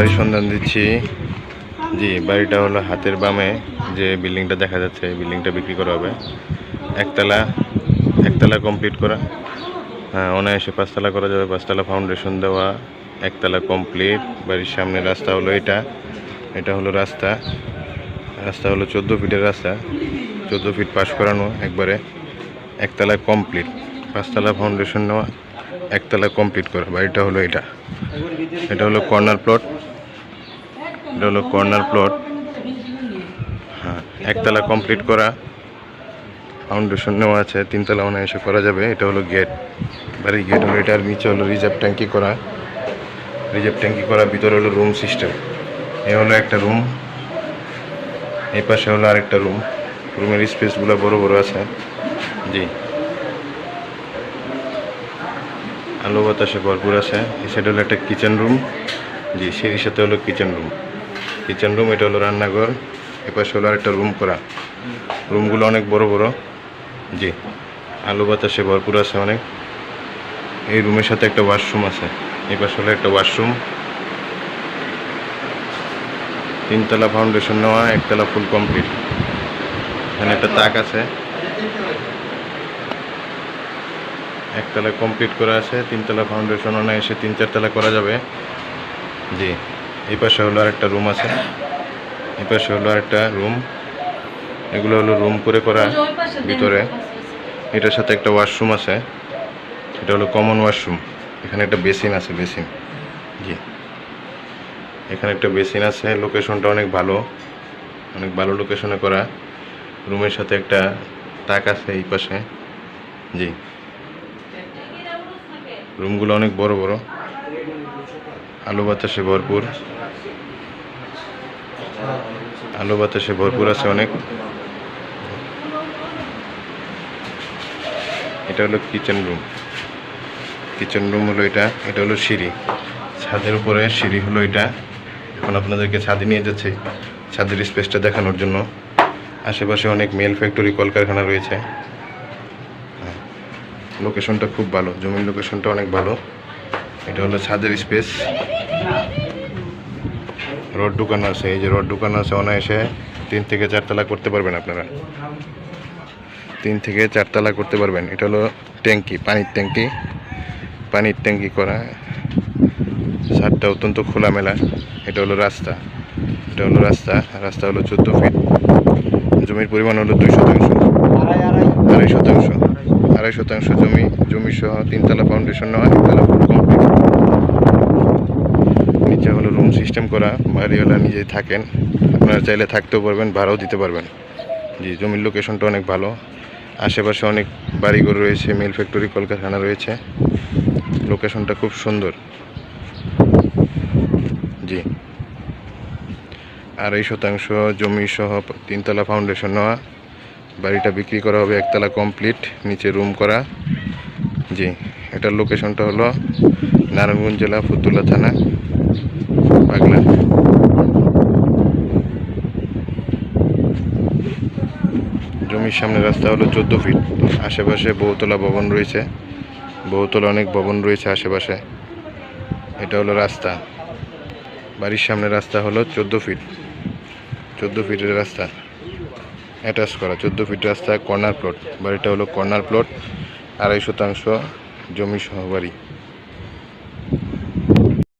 বাড়ির সন্ধান দিচ্ছি। জি, বাড়িটা হলো হাতের বামে। যে বিল্ডিংটা দেখা যাচ্ছে বিল্ডিংটা বিক্রি করা হবে। একতলা একতলা কমপ্লিট করা। হ্যাঁ অনায়াসে পাঁচতলা করা যাবে। পাঁচতলা ফাউন্ডেশন দেওয়া, একতলা কমপ্লিট বাড়ির সামনে রাস্তা হলো এটা। এটা হলো রাস্তা। রাস্তা হলো চোদ্দ ফিটের রাস্তা। চোদ্দ ফিট পাশ করানো একবারে। একতলা কমপ্লিট পাঁচতলা ফাউন্ডেশন নেওয়া, একতলা কমপ্লিট করা। বাড়িটা হলো এটা। এটা হলো কর্নার প্লট এটা হলো কর্নার প্লট। হ্যাঁ একতলা কমপ্লিট করা। ফাউন্ডেশন নেওয়া আছে, তিনতলা অনায়াসে করা যাবে। এটা হলো গেট। বাড়ির গেট হলো এটার নিচে হলো রিজার্ভ ট্যাঙ্কি করা। রিজার্ভ ট্যাঙ্কি করা ভিতরে হলো রুম সিস্টেম। এ হলো একটা রুম। এই পাশে হলো আরেকটা রুম। রুমের স্পেসগুলো বড় বড় আছে। জি। আলো বাতাসে ভরপুর আছে। এই সাইড হলো একটা কিচেন রুম জি, সিঁড়ির সাথে হলো কিচেন রুম কিচেন রুম এটা হলো রান্নাঘর। এ পাশে হলো আরেকটা রুম করা। রুমগুলো অনেক বড় বড়। জি। আলো বাতাসে ভরপুর আছে অনেক। এই রুমের সাথে একটা ওয়াশরুম আছে। এই পাশে হলো একটা ওয়াশরুম তিনতলা ফাউন্ডেশন নেওয়া, একতলা ফুল কমপ্লিট এখানে একটা তাক আছে। একতলা কমপ্লিট করা আছে। তিনতলা ফাউন্ডেশন এসে তিন চারতলা করা যাবে। জি। এই পাশে হলো আরেকটা রুম আছে। এই পাশে হলো আরেকটা রুম এগুলো হলো রুম করে করা ভিতরে। এটার সাথে একটা ওয়াশরুম আছে। এটা হলো কমন ওয়াশরুম এখানে একটা বেসিন আছে বেসিন জি। এখানে একটা বেসিন আছে। লোকেশনটা অনেক ভালো। অনেক ভালো লোকেশনে করা। রুমের সাথে একটা তাক আছে এই পাশে। জি। রুমগুলো অনেক বড় বড়। আলো বাতাসে ভরপুর। আলো বাতাসে ভরপুর আছে অনেক। এটা হলো কিচেন রুম কিচেন রুম হলো এটা এটা হলো সিঁড়ি। ছাদের উপরে সিঁড়ি হলো এটা। এখন আপনাদেরকে ছাদে নিয়ে যাচ্ছে ছাদের স্পেসটা দেখানোর জন্য। আশেপাশে অনেক মেল ফ্যাক্টরি কলকারখানা রয়েছে। হ্যাঁ, লোকেশনটা খুব ভালো জমির লোকেশনটা অনেক ভালো। এটা হলো ছাদের স্পেস রড দোকান আছে, এই যে রড দোকান আছে অনায়াসে তিন থেকে চারতলা করতে পারবেন আপনারা। তিন থেকে চারতলা করতে পারবেন। এটা হলো ট্যাঙ্কি, পানির ট্যাঙ্কি। পানির ট্যাঙ্কি করা। ছাদটা অত্যন্ত খোলামেলা। এটা হলো রাস্তা। এটা হলো রাস্তা। রাস্তা হলো চোদ্দ ফিট। জমির পরিমাণ হলো দুই শতাংশ। আড়াই শতাংশ। আড়াই শতাংশ জমি। জমি সহ তিনতলা ফাউন্ডেশন নেওয়া। একতলা নিচে হলো রুম সিস্টেম করা। বাড়িওয়ালা নিজেই থাকেন। আপনারা চাইলে থাকতেও পারবেন, ভাড়াও দিতে পারবেন। জি, জমির লোকেশনটা অনেক ভালো। আশেপাশে অনেক বাড়িঘর রয়েছে, মিল ফ্যাক্টরি কলকারখানা রয়েছে। লোকেশনটা খুব সুন্দর। জি। আড়াই শতাংশ জমি সহ তিনতলা ফাউন্ডেশন নেওয়া। বাড়িটা বিক্রি করা হবে একতলা কমপ্লিট নিচে রুম করা। জি, এটার লোকেশনটা হলো নারায়ণগঞ্জ জেলা, ফুতুল্লা থানা। পাগলা। জমির সামনে রাস্তা হলো চোদ্দ ফিট। আশেপাশে বহুতলা ভবন রয়েছে। বহুতলা অনেক ভবন রয়েছে আশেপাশে। এটা হলো রাস্তা। বাড়ির সামনে রাস্তা হলো চোদ্দ ফিট। চোদ্দ ফিটের রাস্তা। অ্যাটাচ করা। চোদ্দ ফিট রাস্তা, কর্নার প্লট। বাড়িটা হলো কর্নার প্লট। আড়াই শতাংশ জমি সহ বাড়ি।